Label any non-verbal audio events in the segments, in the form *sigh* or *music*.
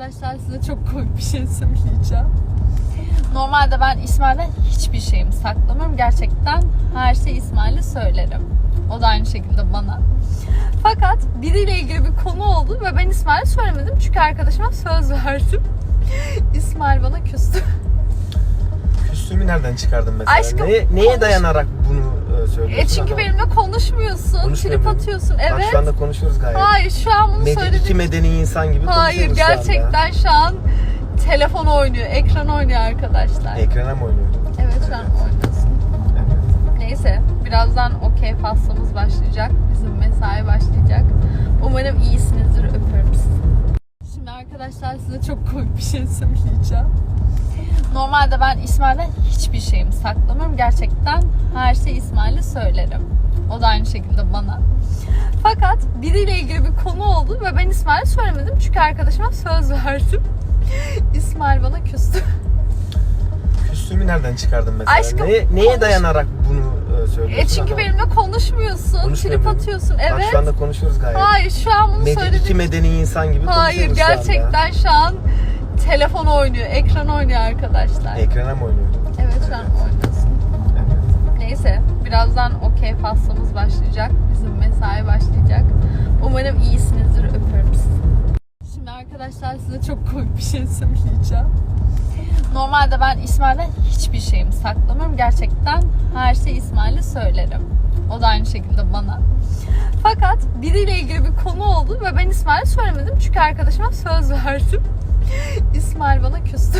arkadaşlar size çok komik bir şey söyleyeceğim. Normalde ben İsmail'den hiçbir şeyimi saklamıyorum. Gerçekten her şeyi İsmail'e söylerim. O da aynı şekilde bana. Fakat biriyle ilgili bir konu oldu ve ben İsmail'e söylemedim. Çünkü arkadaşıma söz verdim. İsmail bana küstü. Küstüğümü nereden çıkardın mesela? Aşkım, neye, neye konuş- dayanarak bunu söylüyorsun? E çünkü ama? benimle konuşmuyorsun. Konuşmuyor Trip atıyorsun. Bak Evet. şu anda konuşuyoruz gayet. Hayır şu an bunu Medi- söyledim. iki medeni insan gibi Hayır konuşuyoruz gerçekten şu an telefon oynuyor, ekran oynuyor arkadaşlar. Ekrana mı oynuyorsun? Evet şu an oynuyorsun. Evet. Neyse birazdan okey faslımız başlayacak. Bizim mesai başlayacak. Umarım iyisinizdir. Öpüyorum sizi. Şimdi arkadaşlar size çok komik bir şey söyleyeceğim. Normalde ben İsmail'den hiçbir şeyimi saklamıyorum. Gerçekten her şeyi İsmail'e söylerim. O da aynı şekilde bana. Fakat biriyle ilgili bir konu oldu ve ben İsmail'e söylemedim. Çünkü arkadaşıma söz verdim. İsmail bana küstü. Küstüğümü nereden çıkardın mesela? Aşkım, neye, neye konuş- dayanarak bunu söylüyorsun? E çünkü ama? benimle konuşmuyorsun. Konuşmuyor Trip muyum? atıyorsun. Bak Evet. şu anda konuşuyoruz gayet. Hayır şu an bunu Medi- söyledim. iki medeni insan gibi Hayır konuşuyoruz şu anda. gerçekten şu an telefon oynuyor, ekran oynuyor arkadaşlar. Ekrana mı oynuyorsun? Evet şu an oynuyorsun. Evet. Neyse birazdan okey faslımız başlayacak. Bizim mesai başlayacak. Umarım iyisinizdir. Öpüyorum sizi. Şimdi arkadaşlar size çok komik bir şey *laughs* söyleyeceğim. Normalde ben İsmail'den hiçbir şeyimi saklamıyorum. Gerçekten her şeyi İsmail'e söylerim. O da aynı şekilde bana. Fakat biriyle ilgili bir konu oldu ve ben İsmail'e söylemedim. Çünkü arkadaşıma söz verdim. *laughs* İsmail bana küstü.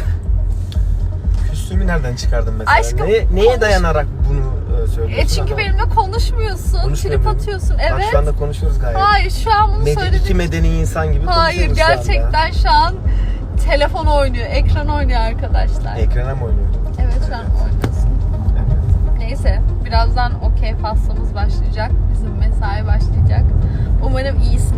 Küstüğümü nereden çıkardın mesela? Aşkım, neye, neye konuş- dayanarak bunu e, söylüyorsun? E çünkü ama? benimle konuşmuyorsun. Konuşmuyor Trip atıyorsun. Bak Evet. şu anda konuşuyoruz gayet. Hayır şu an bunu Medi- söyledim. iki medeni insan gibi Hayır konuşuyoruz şu anda. gerçekten şu an telefon oynuyor, ekran oynuyor arkadaşlar. Ekrana mı oynuyorsun? Evet şu faslımız başlayacak. Bizim mesai başlayacak. Umarım sizi.